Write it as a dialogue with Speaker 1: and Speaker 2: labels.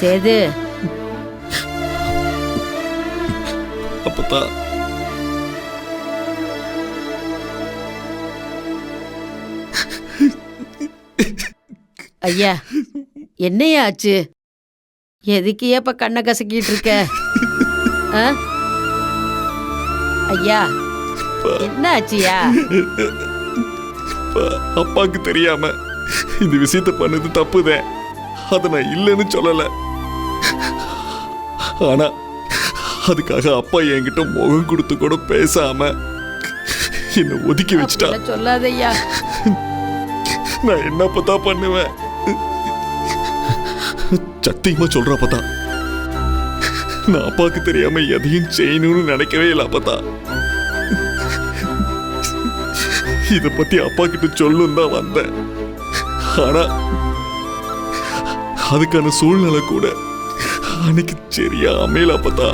Speaker 1: சேது.
Speaker 2: அப்பத்தா.
Speaker 1: ஐயா என்னையா ஆச்சு? எதுக்கு ஏப்ப கண்ணை கசக்கிட்டு இருக்க? ஐயா என்ன ஆச்சுயா
Speaker 2: அப்பா, அப்பாக்கு தெரியாம இந்த விஷயத்த பண்ணது தப்புதான் அதை நான் இல்லைன்னு சொல்லல. ஆனா அதுக்காக அப்பா என்கிட்ட முகம் கொடுத்து கூட பேசாம என்னை ஒதுக்கி வச்சுட்டா.
Speaker 1: சொல்லாதய்யா.
Speaker 2: நான் என்ன பத்தா பண்ணுவேன்? சத்தியமா சொல்ற அப்பதா நான் அப்பாவுக்கு தெரியாம எதையும் செய்யணும்னு நினைக்கவே இல்லை அப்பதா இத பத்தி அப்பா கிட்ட சொல்லும் தான் வந்தேன். ஆனா அதுக்கான சூழ்நிலை கூட அன்னைக்கு சரியா அமையல அப்பதா